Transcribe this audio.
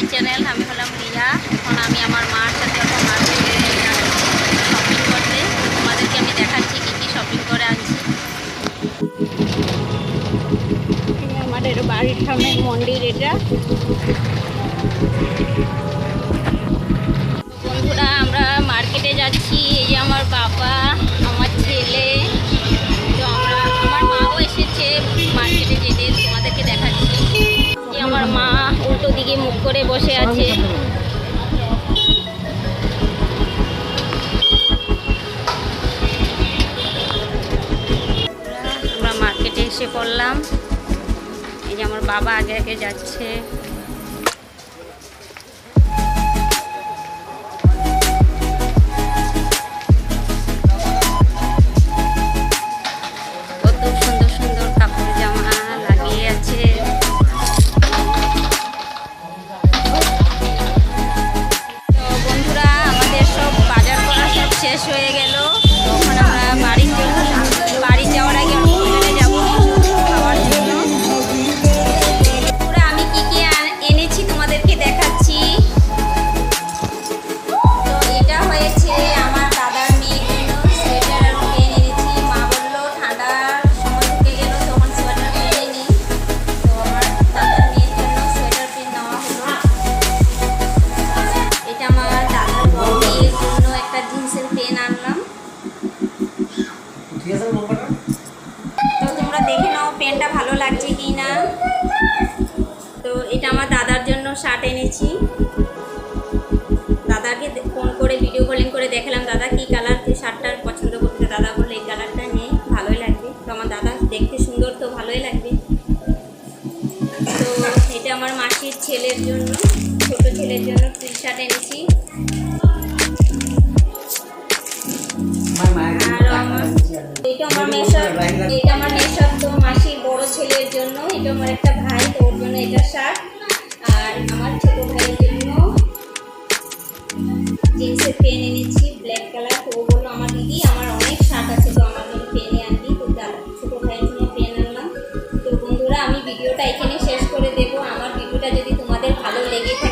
My channel আমি হলাম রিয়া। এখন আমি আমার মার সাথে এখন মার্কেটে শপিং করতে। তোমাদেরকে আমি দেখাচ্ছি কী কী শপিং করে আনছি। এটা বাড়ির সামনে মন্দির এটা। বন্ধুরা, আমরা মার্কেটে যাচ্ছি। এই যে আমার বাবা, আমার ছেলে। তো আমরা আমার মাও এসেছে মুখ করে বসে আছে। আমরা মার্কেটে এসে পড়লাম। এই যে আমার বাবা আগে আগে যাচ্ছে। শেষ হয়ে গেল। তখন আমরা বাড়ির জন্য তো তোমরা দেখে নাও পেনটা ভালো লাগছে কি না তো এটা আমার দাদার জন্য শার্ট এনেছি। দাদাকে ফোন করে ভিডিও কলিং করে দেখালাম, দাদা, কি কালার শার্টটার পছন্দ করতে? দাদা বলল, এই কালারটা নেই ভালোই লাগবে। তো আমার দাদা, দেখতে সুন্দর তো, ভালোই লাগবে। তো এটা আমার মাসির ছেলের জন্য, ছোট ছেলের জন্য টি শার্ট এনেছি। জিন্সের পেন এনেছি ব্ল্যাক কালার তো আমার দিদি, আমার অনেক শার্ট আছে, তো আমার জন্য আনলাম। তো বন্ধুরা, আমি ভিডিওটা এখানে শেষ করে দেবো। আমার ভিডিওটা যদি তোমাদের ভালো লেগে থাকে